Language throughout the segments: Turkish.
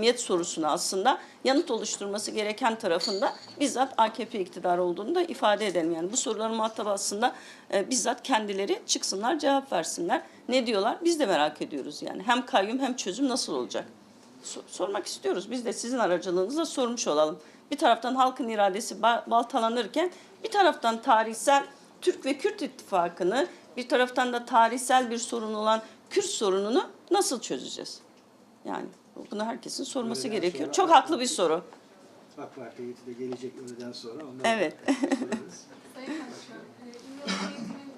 samimiyet sorusuna aslında yanıt oluşturması gereken tarafında bizzat AKP iktidar olduğunu da ifade edelim. Yani bu soruların muhatabı aslında e, bizzat kendileri çıksınlar cevap versinler. Ne diyorlar? Biz de merak ediyoruz yani. Hem kayyum hem çözüm nasıl olacak? So- sormak istiyoruz. Biz de sizin aracılığınızla sormuş olalım. Bir taraftan halkın iradesi ba- baltalanırken bir taraftan tarihsel Türk ve Kürt ittifakını bir taraftan da tarihsel bir sorun olan Kürt sorununu nasıl çözeceğiz? Yani bunu herkesin sorması Öğleden gerekiyor. sonra- Çok haklı bir soru. AK Parti heyeti de gelecek öğleden sonra. Ondan Evet. sorarız. Sayın Başkan,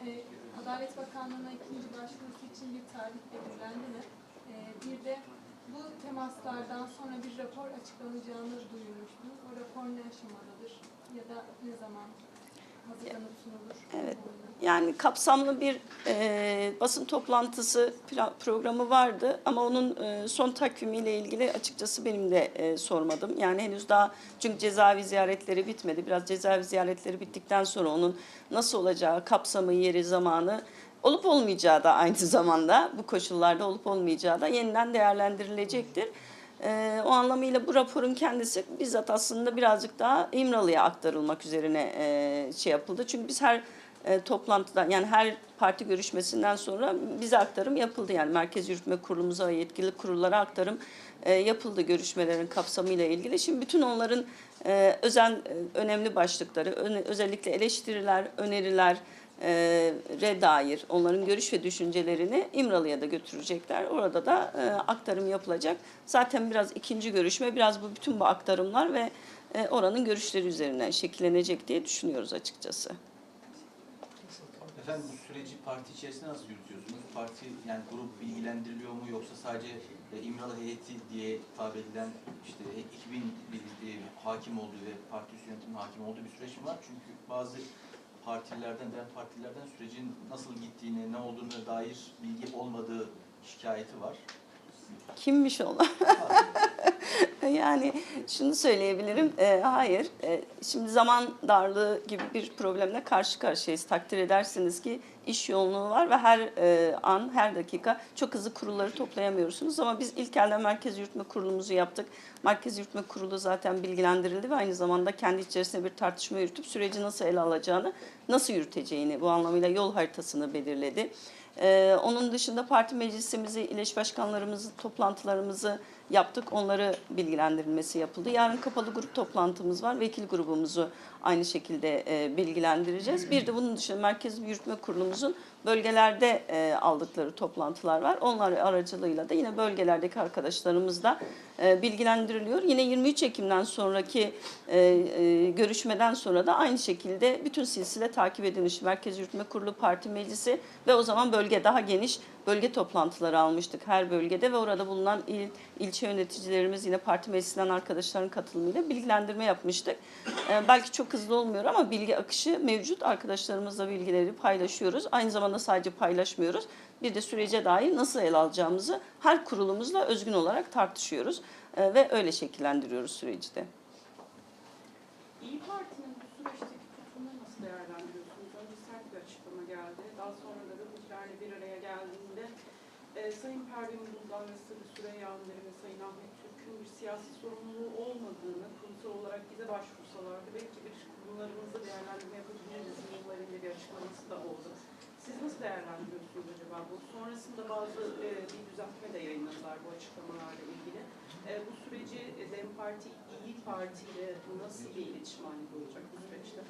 e, e, Adalet Bakanlığı'na ikinci başvurusu için bir tarih belirlendi mi? E, bir de bu temaslardan sonra bir rapor açıklanacağını duyurmuştunuz. O rapor ne aşamadadır ya da ne zaman? Evet. Yani kapsamlı bir e, basın toplantısı pla- programı vardı ama onun e, son takvimiyle ilgili açıkçası benim de e, sormadım. Yani henüz daha çünkü cezaevi ziyaretleri bitmedi. Biraz cezaevi ziyaretleri bittikten sonra onun nasıl olacağı, kapsamı, yeri, zamanı olup olmayacağı da aynı zamanda bu koşullarda olup olmayacağı da yeniden değerlendirilecektir. Ee, o anlamıyla bu raporun kendisi bizzat aslında birazcık daha İmralı'ya aktarılmak üzerine e, şey yapıldı. Çünkü biz her e, toplantıdan yani her parti görüşmesinden sonra bize aktarım yapıldı. Yani Merkez Yürütme Kurulumuza ve yetkili kurullara aktarım e, yapıldı görüşmelerin kapsamıyla ilgili. Şimdi bütün onların e, özel e, önemli başlıkları, öne- özellikle eleştiriler, öneriler, e, re dair onların görüş ve düşüncelerini İmralı'ya da götürecekler. Orada da aktarım yapılacak. Zaten biraz ikinci görüşme, biraz bu bütün bu aktarımlar ve oranın görüşleri üzerinden şekillenecek diye düşünüyoruz açıkçası. Efendim bu süreci parti içerisinde nasıl yürütüyorsunuz? Parti yani grup bilgilendiriliyor mu yoksa sadece e, İmralı heyeti diye tabir edilen işte e, ekibin bir, e, hakim olduğu ve parti üst hakim olduğu bir süreç mi var? Çünkü bazı partilerden, diğer partilerden sürecin nasıl gittiğine, ne olduğuna dair bilgi olmadığı şikayeti var. Kimmiş onlar? yani şunu söyleyebilirim. e, hayır. E, şimdi zaman darlığı gibi bir problemle karşı karşıyayız. Takdir edersiniz ki iş yoğunluğu var ve her e, an, her dakika çok hızlı kurulları toplayamıyorsunuz. Ama biz ilk elden Merkez Yürütme Kurulumuzu yaptık. Merkez Yürütme Kurulu zaten bilgilendirildi ve aynı zamanda kendi içerisinde bir tartışma yürütüp süreci nasıl ele alacağını, nasıl yürüteceğini bu anlamıyla yol haritasını belirledi. Ee, onun dışında parti meclisimizi, ilaç başkanlarımızı, toplantılarımızı yaptık. Onları bilgilendirilmesi yapıldı. Yarın kapalı grup toplantımız var. Vekil grubumuzu aynı şekilde bilgilendireceğiz. Bir de bunun dışında Merkez Yürütme Kurulumuzun bölgelerde e, aldıkları toplantılar var. Onlar aracılığıyla da yine bölgelerdeki arkadaşlarımız da e, bilgilendiriliyor. Yine 23 Ekim'den sonraki e, e, görüşmeden sonra da aynı şekilde bütün silsile takip edilmiş. Merkez Yürütme Kurulu Parti Meclisi ve o zaman bölge daha geniş bölge toplantıları almıştık her bölgede ve orada bulunan il, ilçe yöneticilerimiz yine parti meclisinden arkadaşların katılımıyla bilgilendirme yapmıştık. E, belki çok hızlı olmuyor ama bilgi akışı mevcut. Arkadaşlarımızla bilgileri paylaşıyoruz. Aynı zamanda sadece paylaşmıyoruz. Bir de sürece dair nasıl ele alacağımızı her kurulumuzla özgün olarak tartışıyoruz e, ve öyle şekillendiriyoruz süreci de. İyi Parti'nin bu süreçteki tutumunu nasıl değerlendiriyorsunuz? Önce sert bir açıklama geldi. Daha sonra da gazetecilerle bir araya geldiğinde e, Sayın Pervin Buldan ve Sırrı Süreyya Önder'in ve Sayın Ahmet Türk'ün bir siyasi sorumluluğu olmadığını kurumsal olarak bize başvursalardı belki bir kurumlarımızda değerlendirme yapabiliriz yıllarıyla bir açıklaması da oldu. Siz nasıl değerlendiriyorsunuz acaba bu? Sonrasında bazı e, bir düzeltme de yayınladılar bu açıklamalarla ilgili. E, bu süreci e, Dem Parti, İyi Parti ile nasıl bir iletişim halinde olacak bu süreçte?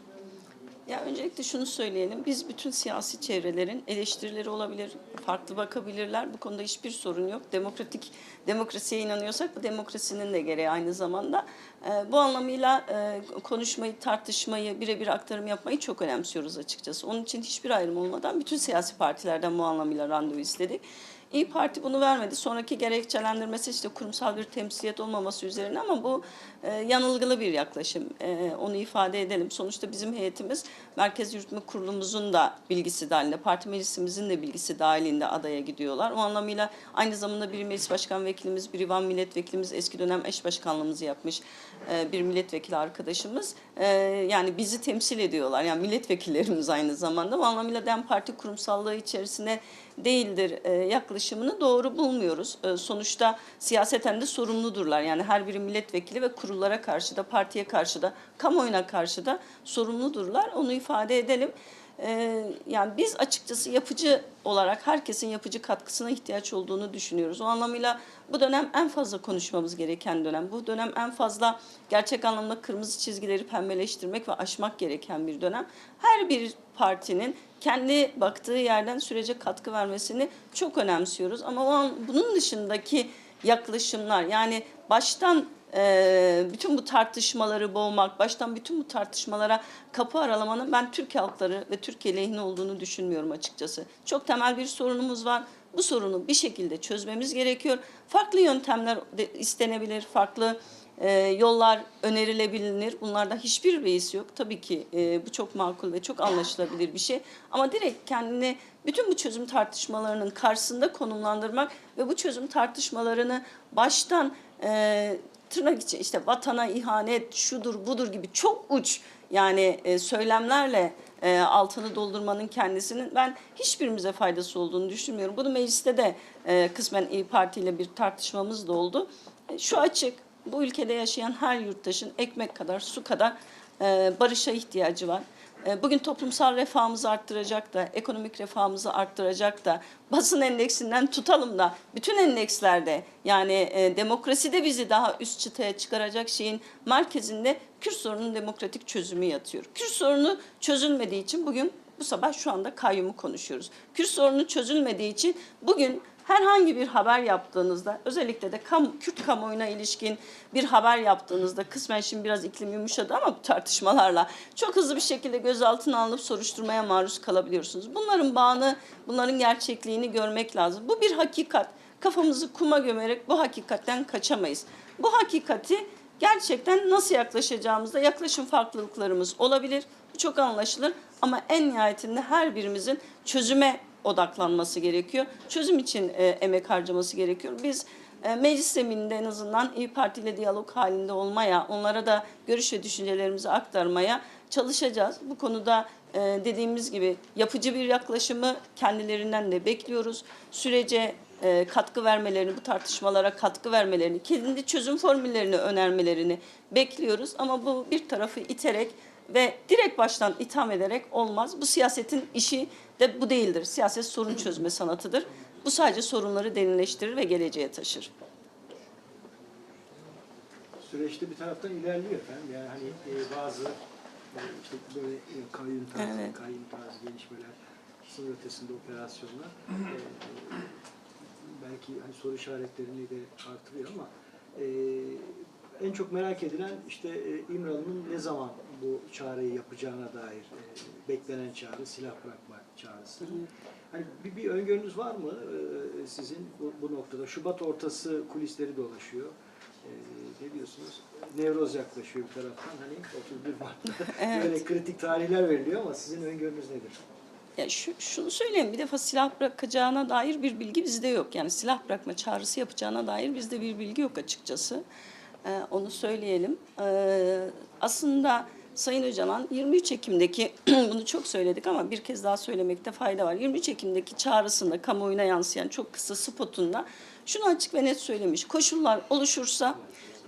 Ya öncelikle şunu söyleyelim. Biz bütün siyasi çevrelerin eleştirileri olabilir, farklı bakabilirler. Bu konuda hiçbir sorun yok. Demokratik demokrasiye inanıyorsak bu demokrasinin de gereği aynı zamanda. Ee, bu anlamıyla e, konuşmayı, tartışmayı, birebir aktarım yapmayı çok önemsiyoruz açıkçası. Onun için hiçbir ayrım olmadan bütün siyasi partilerden bu anlamıyla randevu istedik. İyi Parti bunu vermedi. Sonraki gerekçelendirmesi işte kurumsal bir temsiliyet olmaması üzerine ama bu e, yanılgılı bir yaklaşım. E, onu ifade edelim. Sonuçta bizim heyetimiz Merkez Yürütme Kurulumuzun da bilgisi dahilinde, parti meclisimizin de bilgisi dahilinde adaya gidiyorlar. O anlamıyla aynı zamanda bir meclis başkan vekilimiz, bir divan milletvekilimiz, eski dönem eş başkanlığımızı yapmış e, bir milletvekili arkadaşımız. E, yani bizi temsil ediyorlar. Yani milletvekillerimiz aynı zamanda. O anlamıyla DEM Parti kurumsallığı içerisine değildir e, yaklaşımını doğru bulmuyoruz. E, sonuçta siyaseten de sorumludurlar. Yani her biri milletvekili ve kurullara karşı da partiye karşı da kamuoyuna karşı da sorumludurlar. Onu ifade edelim. E, yani biz açıkçası yapıcı olarak herkesin yapıcı katkısına ihtiyaç olduğunu düşünüyoruz. O anlamıyla bu dönem en fazla konuşmamız gereken dönem. Bu dönem en fazla gerçek anlamda kırmızı çizgileri pembeleştirmek ve aşmak gereken bir dönem. Her bir partinin kendi baktığı yerden sürece katkı vermesini çok önemsiyoruz. Ama o an bunun dışındaki yaklaşımlar yani baştan e, bütün bu tartışmaları boğmak, baştan bütün bu tartışmalara kapı aralamanın ben Türk halkları ve Türkiye lehine olduğunu düşünmüyorum açıkçası. Çok temel bir sorunumuz var. Bu sorunu bir şekilde çözmemiz gerekiyor. Farklı yöntemler istenebilir, farklı e, yollar önerilebilir. Bunlarda hiçbir beis yok. Tabii ki e, bu çok makul ve çok anlaşılabilir bir şey. Ama direkt kendini bütün bu çözüm tartışmalarının karşısında konumlandırmak ve bu çözüm tartışmalarını baştan e, tırnak içi işte vatana ihanet şudur budur gibi çok uç yani e, söylemlerle e, altını doldurmanın kendisinin ben hiçbirimize faydası olduğunu düşünmüyorum. Bunu mecliste de e, kısmen İyi Parti ile bir tartışmamız da oldu. Şu açık bu ülkede yaşayan her yurttaşın ekmek kadar su kadar barışa ihtiyacı var. E, Bugün toplumsal refahımızı arttıracak da, ekonomik refahımızı arttıracak da, basın endeksinden tutalım da, bütün endekslerde yani e, demokraside bizi daha üst çıtaya çıkaracak şeyin merkezinde Kürt sorunun demokratik çözümü yatıyor. Kürt sorunu çözülmediği için bugün bu sabah şu anda kayyumu konuşuyoruz. Kürt sorunu çözülmediği için bugün herhangi bir haber yaptığınızda özellikle de kam, Kürt kamuoyuna ilişkin bir haber yaptığınızda kısmen şimdi biraz iklim yumuşadı ama bu tartışmalarla çok hızlı bir şekilde gözaltına alınıp soruşturmaya maruz kalabiliyorsunuz. Bunların bağını, bunların gerçekliğini görmek lazım. Bu bir hakikat. Kafamızı kuma gömerek bu hakikatten kaçamayız. Bu hakikati gerçekten nasıl yaklaşacağımızda yaklaşım farklılıklarımız olabilir. Bu çok anlaşılır ama en nihayetinde her birimizin çözüme odaklanması gerekiyor. Çözüm için e, emek harcaması gerekiyor. Biz e, meclis zemininde en azından İyi Parti ile diyalog halinde olmaya, onlara da görüş ve düşüncelerimizi aktarmaya çalışacağız. Bu konuda e, dediğimiz gibi yapıcı bir yaklaşımı kendilerinden de bekliyoruz. Sürece e, katkı vermelerini, bu tartışmalara katkı vermelerini, kendi çözüm formüllerini önermelerini bekliyoruz. Ama bu bir tarafı iterek ve direkt baştan itham ederek olmaz. Bu siyasetin işi de bu değildir. Siyaset sorun çözme sanatıdır. Bu sadece sorunları derinleştirir ve geleceğe taşır. Süreçte bir taraftan ilerliyor efendim. Yani hani e, bazı e, işte böyle e, kayyum tarzı, Evet. kayyum tarzı gelişmeler, sınır ötesinde operasyonlar e, belki hani soru işaretlerini de artırıyor ama e, en çok merak edilen işte e, İmralı'nın ne zaman bu çağrıyı yapacağına dair e, beklenen çağrı, silah bırakma çağrısı. Hani bir, bir öngörünüz var mı e, sizin bu, bu noktada? Şubat ortası kulisleri dolaşıyor. Ne diyorsunuz? Nevroz yaklaşıyor bir taraftan. Hani 31 Mart'ta Evet. böyle kritik tarihler veriliyor ama sizin öngörünüz nedir? Ya şu, şunu söyleyeyim bir defa silah bırakacağına dair bir bilgi bizde yok. Yani silah bırakma çağrısı yapacağına dair bizde bir bilgi yok açıkçası. Ee, onu söyleyelim. Ee, aslında Sayın Öcalan 23 Ekim'deki bunu çok söyledik ama bir kez daha söylemekte fayda var. 23 Ekim'deki çağrısında kamuoyuna yansıyan çok kısa spotunda şunu açık ve net söylemiş. Koşullar oluşursa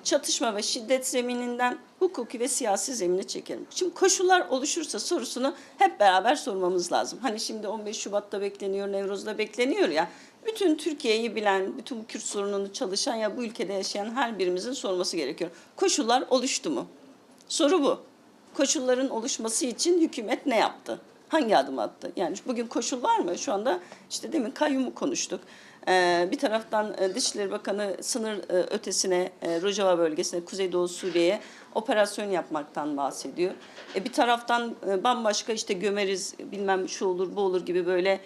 çatışma ve şiddet zemininden hukuki ve siyasi zemine çekelim. Şimdi koşullar oluşursa sorusunu hep beraber sormamız lazım. Hani şimdi 15 Şubat'ta bekleniyor, Nevruz'da bekleniyor ya. Bütün Türkiye'yi bilen, bütün bu Kürt sorununu çalışan ya bu ülkede yaşayan her birimizin sorması gerekiyor. Koşullar oluştu mu? Soru bu. Koşulların oluşması için hükümet ne yaptı? Hangi adım attı? Yani bugün koşul var mı? Şu anda işte demin kayyumu konuştuk. Ee, bir taraftan e, Dışişleri Bakanı sınır e, ötesine, e, Rojava bölgesine, Kuzeydoğu Suriye'ye operasyon yapmaktan bahsediyor. Bir taraftan bambaşka işte gömeriz, bilmem şu olur bu olur gibi böyle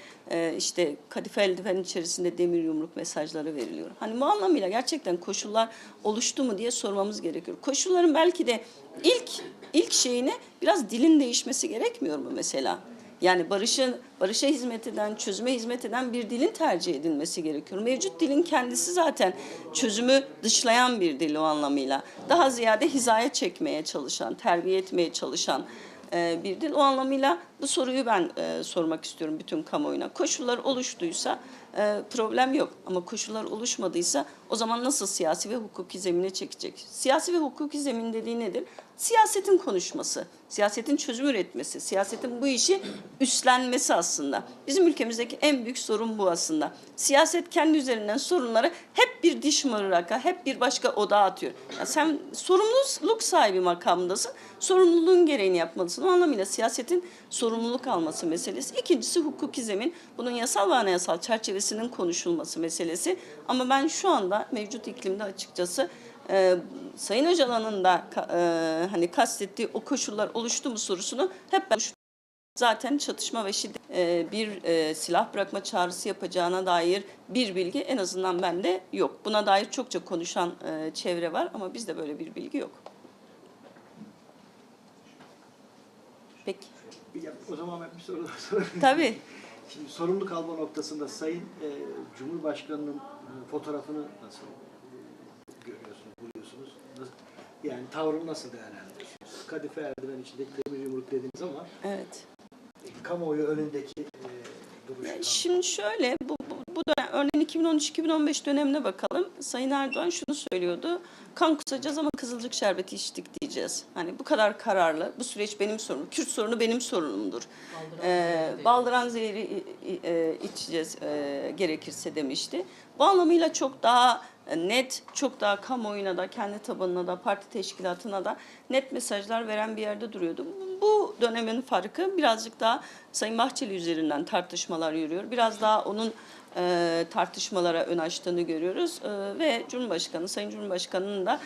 işte kadife eldiven içerisinde demir yumruk mesajları veriliyor. Hani bu anlamıyla gerçekten koşullar oluştu mu diye sormamız gerekiyor. Koşulların belki de ilk ilk şeyine biraz dilin değişmesi gerekmiyor mu mesela? Yani barışın barışa hizmet eden, çözüme hizmet eden bir dilin tercih edilmesi gerekiyor. Mevcut dilin kendisi zaten çözümü dışlayan bir dil o anlamıyla. Daha ziyade hizaya çekmeye çalışan, terbiye etmeye çalışan e, bir dil. O anlamıyla Bu soruyu ben e, sormak istiyorum bütün kamuoyuna. Koşullar oluştuysa e, problem yok ama koşullar oluşmadıysa o zaman nasıl siyasi ve hukuki zemine çekecek? Siyasi ve hukuki zemin dediği nedir? Siyasetin konuşması, siyasetin çözüm üretmesi, siyasetin bu işi üstlenmesi aslında. Bizim ülkemizdeki en büyük sorun bu aslında. Siyaset kendi üzerinden sorunları hep bir diş mırraka, hep bir başka odağa atıyor. Ya sen sorumluluk sahibi makamındasın. Sorumluluğun gereğini yapmalısın. O anlamıyla siyasetin sorumluluk alması meselesi. İkincisi hukuki zemin. Bunun yasal ve anayasal çerçevesinin konuşulması meselesi. Ama ben şu anda mevcut iklimde açıkçası e, Sayın Öcalan'ın da e, hani kastettiği o koşullar oluştu mu sorusunu hep ben zaten çatışma ve şiddet e, bir e, silah bırakma çağrısı yapacağına dair bir bilgi en azından bende yok. Buna dair çokça konuşan e, çevre var ama bizde böyle bir bilgi yok. Peki. Ya, o zaman ben bir soru daha sorayım. Tabii. Şimdi sorumluluk alma noktasında Sayın e, Cumhurbaşkanı'nın e, fotoğrafını nasıl e, görüyorsunuz, buluyorsunuz? Nasıl, yani tavrını nasıl değerlendiriyorsunuz? Kadife Erdoğan içindeki demir yumruk dediniz ama Evet. kamuoyu önündeki e. Ya Şimdi şöyle bu, bu, bu dönem örneğin 2013-2015 dönemine bakalım. Sayın Erdoğan şunu söylüyordu. Kan kusacağız ama kızılcık şerbeti içtik diyeceğiz. Hani bu kadar kararlı. Bu süreç benim sorunum. Kürt sorunu benim sorunumdur. Ee, baldıran zehri e, içeceğiz e, gerekirse demişti. Bu anlamıyla çok daha net, çok daha kamuoyuna da, kendi tabanına da, parti teşkilatına da net mesajlar veren bir yerde duruyordu. Bu dönemin farkı birazcık daha Sayın Bahçeli üzerinden tartışmalar yürüyor. Biraz daha onun e, tartışmalara ön açtığını görüyoruz E, ve Cumhurbaşkanı, Sayın Cumhurbaşkanı'nın da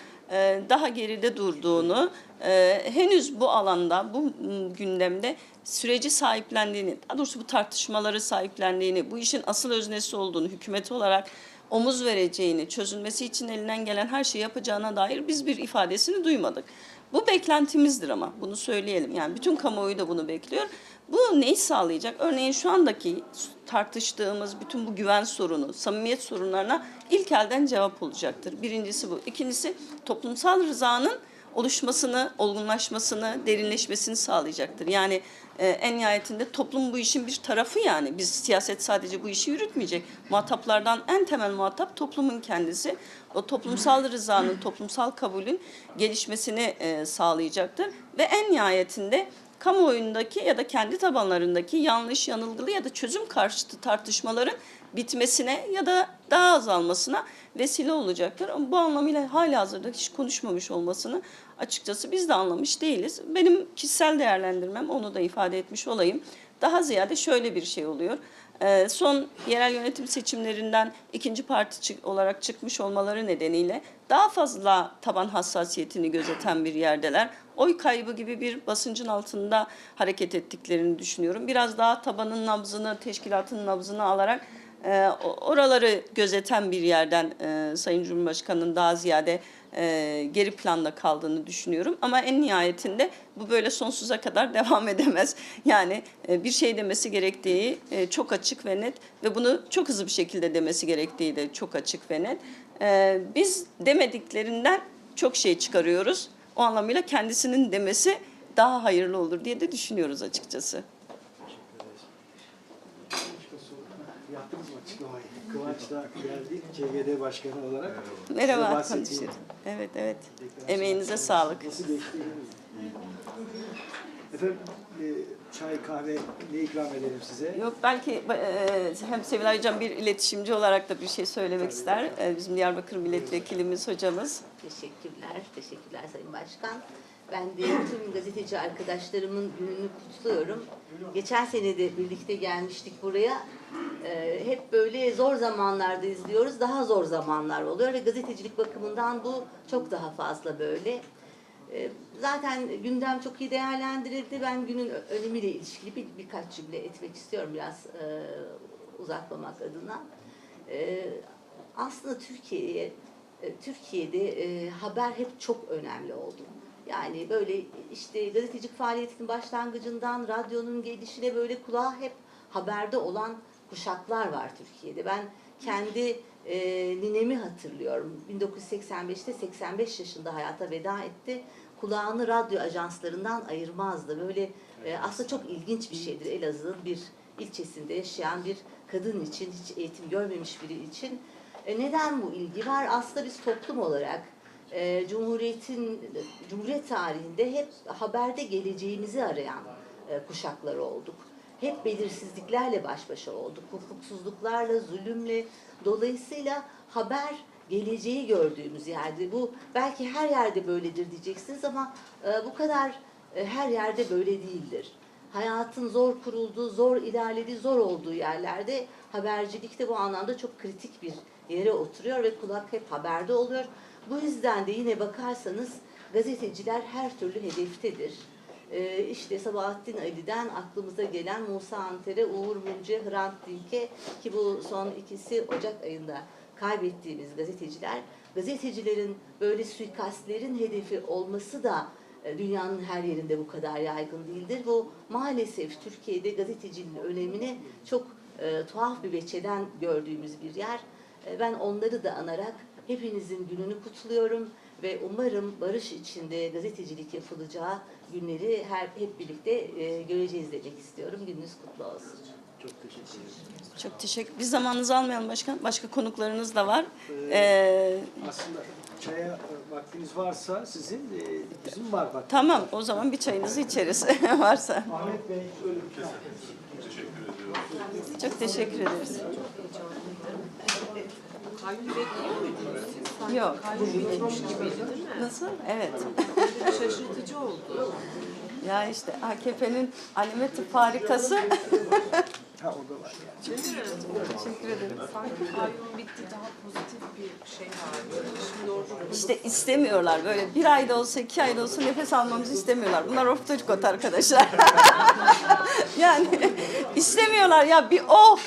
daha geride durduğunu, e, henüz bu alanda, bu gündemde süreci sahiplendiğini, daha doğrusu bu tartışmaları sahiplendiğini, bu işin asıl öznesi olduğunu, hükümet olarak omuz vereceğini, çözülmesi için elinden gelen her şeyi yapacağına dair biz bir ifadesini duymadık. Bu beklentimizdir ama bunu söyleyelim. Yani bütün kamuoyu da bunu bekliyor. Bu neyi sağlayacak? Örneğin şu andaki tartıştığımız bütün bu güven sorunu, samimiyet sorunlarına ilk elden cevap olacaktır. Birincisi bu. İkincisi toplumsal rızanın oluşmasını, olgunlaşmasını, derinleşmesini sağlayacaktır. Yani e, en nihayetinde toplum bu işin bir tarafı yani. Biz siyaset sadece bu işi yürütmeyecek. Muhataplardan en temel muhatap toplumun kendisi. O toplumsal rızanın, toplumsal kabulün gelişmesini e, sağlayacaktır. Ve en nihayetinde kamuoyundaki ya da kendi tabanlarındaki yanlış, yanılgılı ya da çözüm karşıtı tartışmaların bitmesine ya da daha azalmasına vesile olacaktır. Ama bu anlamıyla hala hazırda hiç konuşmamış olmasını açıkçası biz de anlamış değiliz. Benim kişisel değerlendirmem onu da ifade etmiş olayım. Daha ziyade şöyle bir şey oluyor. Ee, Son yerel yönetim seçimlerinden ikinci parti olarak çıkmış olmaları nedeniyle daha fazla taban hassasiyetini gözeten bir yerdeler. Oy kaybı gibi bir basıncın altında hareket ettiklerini düşünüyorum. Biraz daha tabanın nabzını, teşkilatın nabzını alarak e, oraları gözeten bir yerden e, Sayın Cumhurbaşkanı'nın daha ziyade e, geri planda kaldığını düşünüyorum. Ama en nihayetinde bu böyle sonsuza kadar devam edemez. Yani e, bir şey demesi gerektiği e, çok açık ve net ve bunu çok hızlı bir şekilde demesi gerektiği de çok açık ve net. E, biz demediklerinden çok şey çıkarıyoruz. O anlamıyla kendisinin demesi daha hayırlı olur diye de düşünüyoruz açıkçası. Başka soru? Yaptınız mı açıklamayı? Kıvanç da geldi CGD Başkanı olarak. Merhaba konuşuyoruz. Evet evet. Emeğinize sağlık. Nasıl geçti? Efendim e, çay kahve ne ikram edelim size? Yok belki e, hem Sevilay Hocam bir iletişimci olarak da bir şey söylemek ister. E, Bizim Diyarbakır Milletvekilimiz hocamız. Teşekkürler, teşekkürler Sayın Başkan. Ben de tüm gazeteci arkadaşlarımın gününü kutluyorum. Geçen sene de birlikte gelmiştik buraya. Ee, hep böyle zor zamanlarda izliyoruz. Daha zor zamanlar oluyor ve gazetecilik bakımından bu çok daha fazla böyle. Ee, zaten gündem çok iyi değerlendirildi. Ben günün önemiyle ilişkili bir, birkaç cümle etmek istiyorum biraz e, uzatmamak adına. Ee, aslında Türkiye'ye e, Türkiye'de e, haber hep çok önemli oldu. Yani böyle işte gazetecilik faaliyetinin başlangıcından radyonun gelişine böyle kulağa hep haberde olan kuşaklar var Türkiye'de. Ben kendi e, ninemi hatırlıyorum. 1985'te 85 yaşında hayata veda etti. Kulağını radyo ajanslarından ayırmazdı. Böyle e, aslında çok ilginç bir şeydir Elazığ'ın bir ilçesinde yaşayan bir kadın için, hiç eğitim görmemiş biri için. E, neden bu ilgi var? Aslında biz toplum olarak e, Cumhuriyet'in Cumhuriyet tarihinde hep haberde geleceğimizi arayan e, kuşaklar olduk. Hep belirsizliklerle baş başa olduk. Hukuksuzluklarla, zulümle. Dolayısıyla haber geleceği gördüğümüz yerde. Bu belki her yerde böyledir diyeceksiniz ama e, bu kadar e, her yerde böyle değildir. Hayatın zor kurulduğu, zor ilerlediği, zor olduğu yerlerde habercilik de bu anlamda çok kritik bir yere oturuyor ve kulak hep haberde oluyor. Bu yüzden de yine bakarsanız gazeteciler her türlü hedeftedir. Ee, işte Sabahattin Ali'den aklımıza gelen Musa Anter'e, Uğur Mumcu'ya, Hrant Dink'e ki bu son ikisi Ocak ayında kaybettiğimiz gazeteciler, gazetecilerin böyle suikastlerin hedefi olması da e, dünyanın her yerinde bu kadar yaygın değildir. Bu maalesef Türkiye'de gazeteciliğin önemini çok e, tuhaf bir veçeden gördüğümüz bir yer. E, ben onları da anarak hepinizin gününü kutluyorum ve umarım barış içinde gazetecilik yapılacağı günleri her hep birlikte e, göreceğiz demek istiyorum. Gününüz kutlu olsun. Çok teşekkür ederim. Çok teşekkür. Biz zamanınızı almayalım başkan. Başka konuklarınız da var. Ee, Aslında çaya vaktiniz varsa sizin, e, bizim var bak. tamam o zaman bir çayınızı içeriz varsa. Ahmet Bey öyle bir şey. Çok teşekkür ederiz. Kayyum bekliyor muydunuz siz? Yok. Kayyum bitmiş gibiydi değil mi? Nasıl? Evet. Şaşırtıcı oldu. Ya işte AKP'nin alimeti farikası. Ha o da var yani. Teşekkür ederim. Sanki kayyum bitti daha pozitif bir şey vardı. Şimdi orada İşte istemiyorlar böyle bir ayda olsa iki ayda olsa nefes almamızı istemiyorlar. Bunlar ortoçkot arkadaşlar. yani istemiyorlar ya bir oh